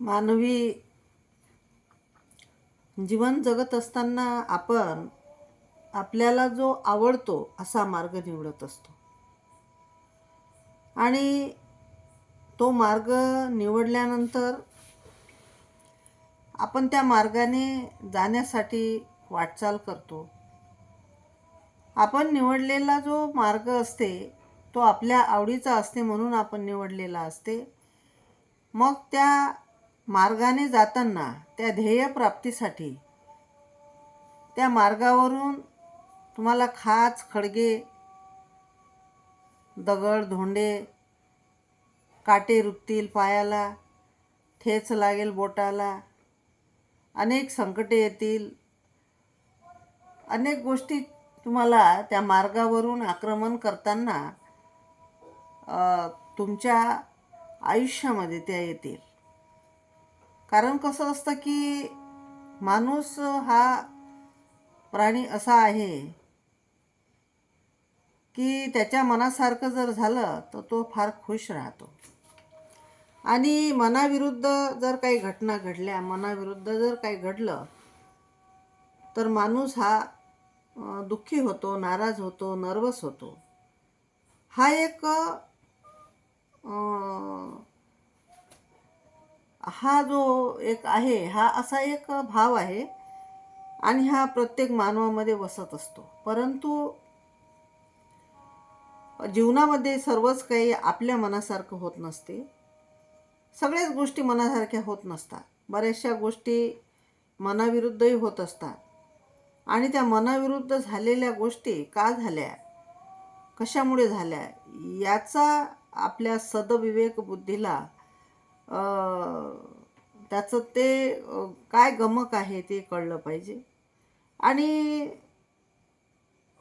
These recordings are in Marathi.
मानवी जीवन जगत असताना आपण आपल्याला जो आवडतो असा मार्ग निवडत असतो. आणि तो मार्ग निवडल्यानंतर आपण त्या मार्गाने जाण्यासाठी वाटचाल करतो. आपण निवडलेला जो मार्ग असते तो आपल्या आवडीचा असते म्हणून आपण निवडलेला असते. मग त्या मार्गाने जाताना त्या ध्येयप्राप्तीसाठी त्या मार्गावरून तुम्हाला खाच खडगे दगड धोंडे काटे रुततील पायाला ठेच लागेल बोटाला. अनेक संकटे येतील. अनेक गोष्टी तुम्हाला त्या मार्गावरून आक्रमण करताना तुमच्या आयुष्यामध्ये त्या येतील. कारण कसं असतं की माणूस हा प्राणी असा आहे की त्याच्या मनासारखं जर झालं तर तो फार खुश राहतो. आणि मनाविरुद्ध जर काही घटना घडल्या मनाविरुद्ध जर काही घडलं तर माणूस हा दुःखी होतो नाराज होतो नर्वस होतो. हा एक हा जो एक आहे हा असा एक भाव आहे आणि हा प्रत्येक मानवामध्ये वसत असतो. परंतु जीवनामध्ये सर्वच काही आपल्या मनासारखं होत नसते. सगळ्याच गोष्टी मनासारख्या होत नसतात. बऱ्याचशा गोष्टी मनाविरुद्धही होत असतात. आणि त्या मनाविरुद्ध झालेल्या गोष्टी का झाल्या कशामुळे झाल्या याचा आपल्या सदविवेक बुद्धीला त्याचं ते काय गमक आहे ते कळलं पाहिजे. आणि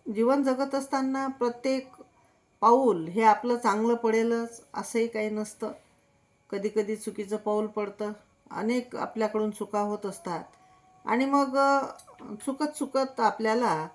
जीवन जगत असताना प्रत्येक पाऊल हे आपलं चांगलं पडेलच असंही काही नसतं. कधी कधी चुकीचं पाऊल पडतं. अनेक आपल्याकडून चुका होत असतात. आणि मग चुकत चुकत आपल्याला